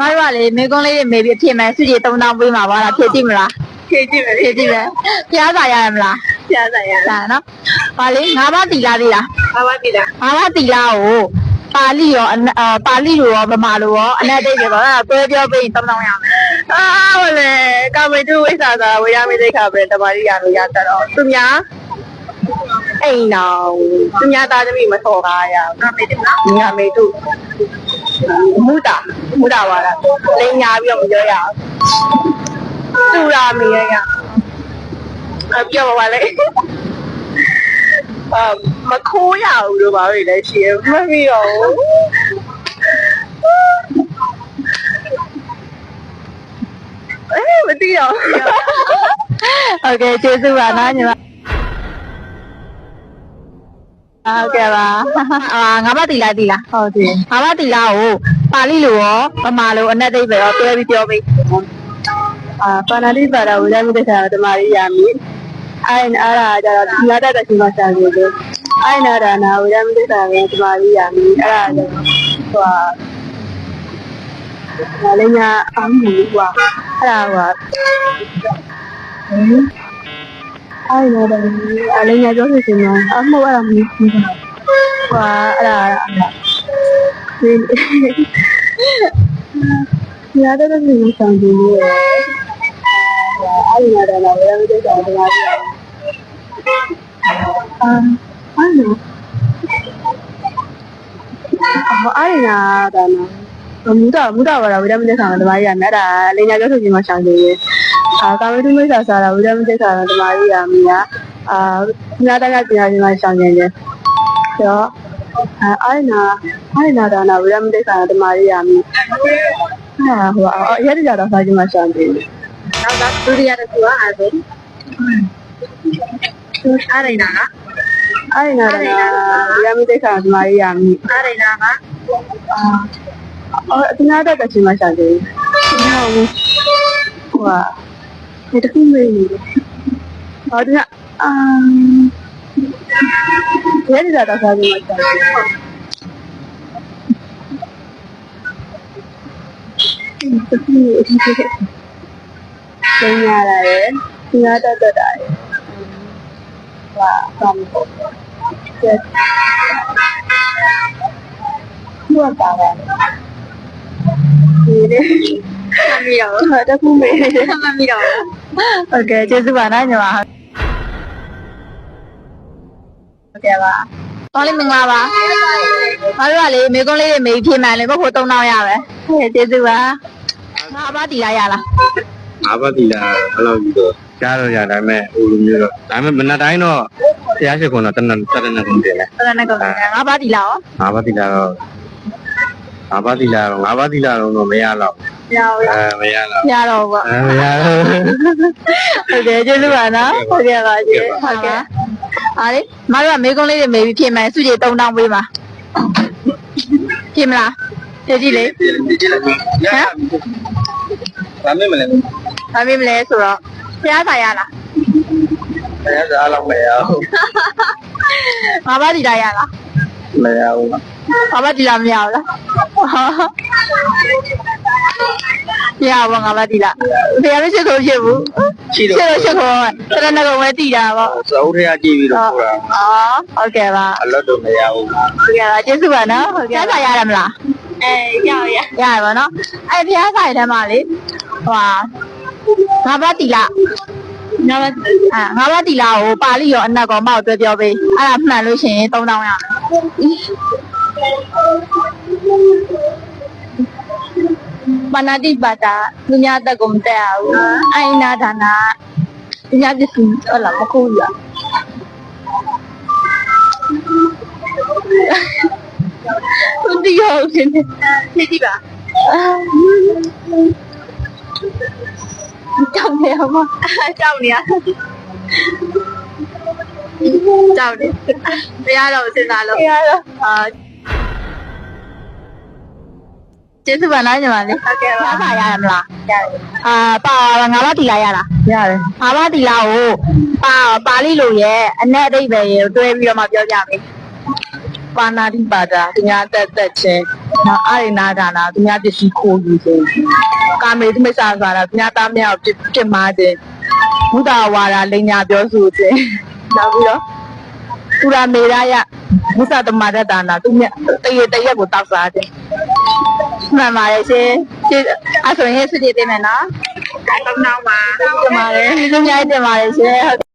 မတို့ကလေမေကွန်းလေးတွေမေပြီးအဖြစ်မယ်စုကြည်3000ပေးမှာပါလားဖြည့်ကြည့်မလားဖြည့်ကြည့်မယ်ဖြည့်ကြည့်မယ်ဖျားစာရရမလားပြဆိုင်ရဒါနော်ပါလေငါးပါးတီလာသေးလားဘာမှတည်တာငါးပါးတီလာကိုပါဠိရောအနအာပါဠိလိုရောဗမာလိုရောအနက်တိတ်တွေပေါ့အဲ့ဒါတွဲပြောပေးရင်3000ရမယ်အာဟိုလေကာမေတုဝိစာသာဝေရမေသိခါပဲတမာရီရလို့ရတတ်တော့သူများအိမ်တော်သူများသားသမီးမထော်ကားရအောင်ကာမေတုနော်ညာမေတုမူတာ မူတာပါလားလိန်ညာပြီးတော့မပြောရအောင်သူရာမေရရအပြောပါလေအမခိုးရဘူးလို့ပါလေလည်းရှိရမမီရောအေးမသိရော โอเคကျေးဇူးပါနော်ညီမ ဟုတ်ကဲ့ပါအာငါးပါးတီလာတီလာဟုတ်တယ်ငါးပါးတီလာကိုပါဠိလိုရောဗမာလိုအနက်တိတ်ပဲရောတွဲပြီးပြောပေးအာပါဏာတိပါဒဝိဇ္ဇမိတ္တသာဓမ္မာရိယာမိအိုင်အားရာကြတော့ဒီလာတတ်တဲ့ရှင်မဆရာကြီးလေအိုင်နာဒါနာဝိဇ္ဇမိတ္တသာပဲဓမ္မာရိယာမိအဲ့ဒါကြောင့်ဟိုဟာဒါလည်းညာအမှုကွာအဲ့ဒါကွာ အိုင်နာဒါအလည်းညာပြောဖြစ်ရှင်မအမှုအဲ့ဒါမင်းဘူးကွာအဲ့ဒါဒီညာတဲ့ရှင်မဆရာကြီးလေအဲ့ဒီမှာတော့ဝယ်ရတဲ့ကောင်တမားကြီးအာအဲ့နော်အဲ့ဒီနာတော့နော်မူတာမူတာပါတော့ဝိဒမတက်ဆောင်တမားကြီးရမယ်အဲ့ဒါလိညာကျောက်ထုတ်ကြီးမှရှောင်းနေတယ် အာကာမတုမိတ်ဆာဆာတာဝိဒမတက်ဆောင်တမားကြီးရမြာအာညတကပြန်ကြီးမှရှောင်းနေတယ်ဆိုတော့အဲ့ဒီနာအဲ့ဒီနာတော့ဝိဒမတက်ဆောင်တမားကြီးရမြာဟာဟိုအဲ့ဒီကြတော့စာကြီးမှရှောင်းနေတယ်နောက်တော့ဒုတိယတစ်ခုကအဲ့ဒါသူအားရနေတာကအဲ့ဒီနာတော့ရမတိခါသမားကြီးရမည်အားရနေတာကအာအော်အတင်ရတဲ့တချင်မှရှာတယ်ဟုတ်ဘူးဟိုဟာ ဒီတစ်ခုမေးနေတယ်ဟောဒီကအာရဲရတာစားပြီးမှရှာတယ်ဒီတစ်ခုအဒီကကျင်းရတာရယ်ကျင်းရတတ်တာရယ်ဟာကောင်းပေါ့ကျက်ဘုရားပါပါဒီလေမမီတော့ဟာတခုမေးတယ်မမီတော့ ဟုတ်ကဲ့ကျေးဇူးပါနော်ညီမဟုတ်ကဲ့ပါတော်လေးမင်္ဂလာပါမတို့ကလေမိကုန်းလေးတွေမိဖြေမှန်လေဘဖို့3000ရပဲဟဲ့ကျေးဇူးပါငါဘာတီလာရလားငါဘာတီလာဘယ်လောက်ပြီးတော့ကြားတော့ရဒါပေမဲ့ဟိုလိုမျိုးတော့ဒါပေမဲ့မနက်တိုင်းတော့တရားရှိခွန်တော့တနက်တနက်ကုန်တယ်လေတနက်ကုန်တယ်ငါဘာတီလာရောငါဘာတီလာတော့ငါဘာတီလာတော့ငါဘာတီလာတော့မရတော့ ရအောင်အဲမရတော့ရတော့ပေါ့အဲမရတော့ဟုတ်ကဲ့ကျေးဇူးပါနော်ဟုတ်ကဲ့ပါကျေးဟုတ်ကဲ့အားလေမတို့ကမေကွန်းလေးတွေမေးပြီးဖြေမှန်စုကြည်3000ပေးပါဖြေမလားဖြေကြည့်လေဒီကြည့်လိုက်ရဘာမင်းမလဲဘာမေးမလဲဆိုတော့ဖျားစာရလားမရစားတော့မရဘူးငါဘာတီလာရလားမရဘူးဘာဘာတီလာမရဘူးလား ရပါငါဘာတီလာဖျားမရှိဆိုဖြစ်ဘူးရှိချတော့စ်လို့ရှိခိုးတရဏကုံပဲတီတာပေါ့စောဦးထရကြည့်ပြီးတော့ပြောတာအော်ဟုတ်ကဲ့ပါအလွတ်တော့မရဘူးဟုတ်ကဲ့ပါကျေးဇူးပါနော်ဟုတ်ကဲ့ဖျားစာရတယ်မလားအဲရရရရပါတော့အဲ့ဖျားဆိုင်ထဲမှာလေဟိုဟာငါးပါးတီလာငါးပါးအာငါးပါးတီလာကိုပါဠိရောအနက်ကောမောက်တွဲပြောပေးအဲ့ဒါမှန်လို့ရှိရင်3000ရမ နာတိပါတာလူများတက်ကိုမတက်ရဘူးအိုင်နာဒါနာလူများပစ္စည်းဟုတ်လားမခုရသူတီးရောရှင်နေကြည့်ပါကြောက်နေရမကြောက်နေရကြောက်နေတရားတော်စဉ်းစားလို့တရားတော်အာ ကျေးဇူးပါနော်ညီမလေးဟုတ်ကဲ့ပါပါရရမလားရတယ်အာပါငါးပါးတီလာရလားရတယ်ငါးပါးတီလာကိုပါပါဠိလိုရဲ့အ내အတိတ်ပဲတွဲပြီးတော့မှပြောပြမယ်ပါဏာတိပါဒာတရားတက်တက်ချင်းနော်အာရိနာဒါနာသူများပစ္စည်းခိုးယူခြင်းကာမေသူမိစ္ဆာဆိုတာသူများသားများကိုပြစ်မှားခြင်းဘုဒ္ဓဝါဒလိညာပြောဆိုခြင်းနောက်ပြီးတော့သူရာမေရယမုသတမရတနာသူမြတရတရက်ကိုတောက်စားခြင်း မှန်ပါတယ်ရှင်ကျေးအဲ့ဆိုရင်ဆွေးနွေးပေးမယ်နော်ကောင်းတော့ပါတင်ပါတယ်ကျေးဇူးများတင်ပါတယ်ရှင်